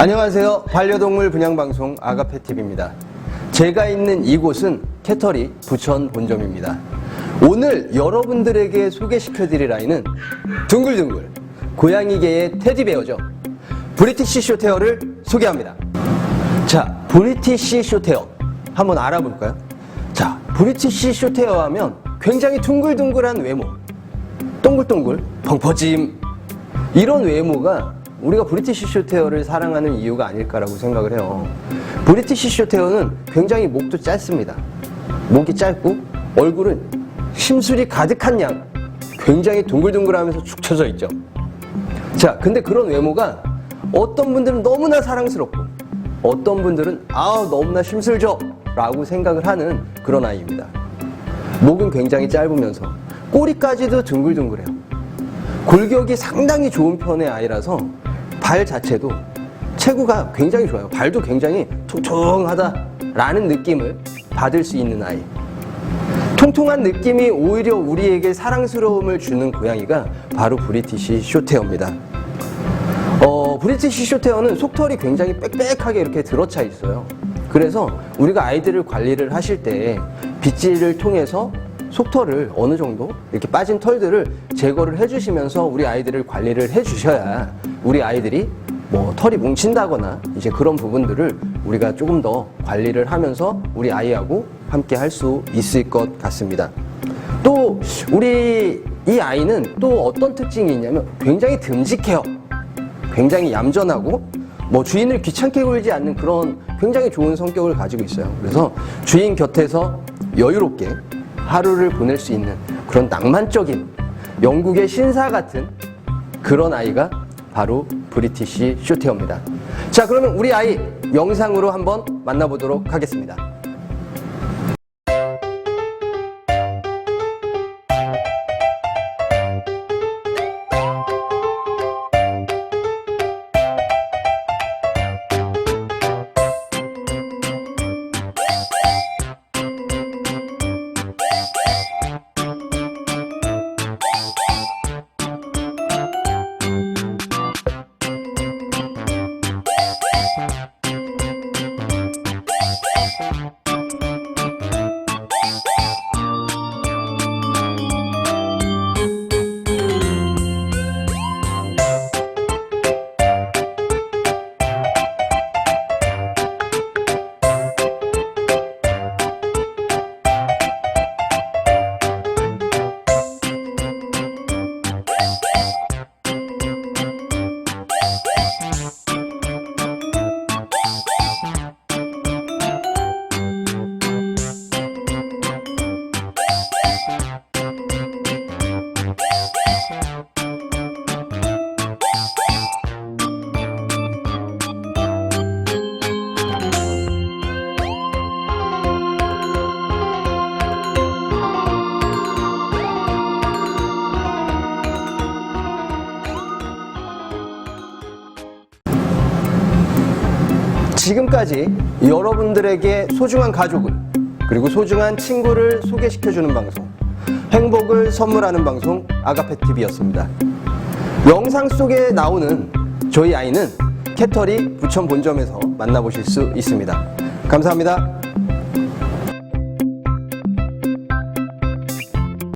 안녕하세요. 반려동물 분양방송 아가페TV입니다. 제가 있는 이곳은 캐터리 부천 본점입니다. 오늘 여러분들에게 소개시켜드릴 아이는 둥글둥글 고양이계의 테디베어죠. 브리티시 쇼테어를 소개합니다. 자, 브리티시 쇼테어 한번 알아볼까요? 자, 브리티시 쇼테어 하면 굉장히 둥글둥글한 외모, 동글동글, 펑퍼짐 이런 외모가 우리가 브리티시 쇼테어를 사랑하는 이유가 아닐까라고 생각을 해요. 브리티시 쇼테어는 굉장히 목도 짧습니다. 목이 짧고 얼굴은 심술이 가득한 양, 굉장히 둥글둥글하면서 축 처져 있죠. 자, 근데 그런 외모가 어떤 분들은 너무나 사랑스럽고 어떤 분들은 아 너무나 심술져 라고 생각을 하는 그런 아이입니다. 목은 굉장히 짧으면서 꼬리까지도 둥글둥글해요. 골격이 상당히 좋은 편의 아이라서 발 자체도 체구가 굉장히 좋아요. 발도 굉장히 통통하다라는 느낌을 받을 수 있는 아이. 통통한 느낌이 오히려 우리에게 사랑스러움을 주는 고양이가 바로 브리티시 쇼테어입니다. 어, 브리티시 쇼테어는 속털이 굉장히 빽빽하게 이렇게 들어차 있어요. 그래서 우리가 아이들을 관리를 하실 때 빗질을 통해서 속털을 어느 정도 이렇게 빠진 털들을 제거를 해주시면서 우리 아이들을 관리를 해주셔야 우리 아이들이 뭐 털이 뭉친다거나 이제 그런 부분들을 우리가 조금 더 관리를 하면서 우리 아이하고 함께 할 수 있을 것 같습니다. 또 우리 이 아이는 또 어떤 특징이 있냐면 굉장히 듬직해요. 굉장히 얌전하고 뭐 주인을 귀찮게 굴지 않는 그런 굉장히 좋은 성격을 가지고 있어요. 그래서 주인 곁에서 여유롭게 하루를 보낼 수 있는 그런 낭만적인 영국의 신사 같은 그런 아이가 바로 브리티시 쇼테어입니다. 자, 그러면 우리 아이 영상으로 한번 만나보도록 하겠습니다. 지금까지 여러분들에게 소중한 가족을 그리고 소중한 친구를 소개시켜주는 방송 행복을 선물하는 방송 아가페TV였습니다. 영상 속에 나오는 저희 아이는 캐터리 부천 본점에서 만나보실 수 있습니다. 감사합니다.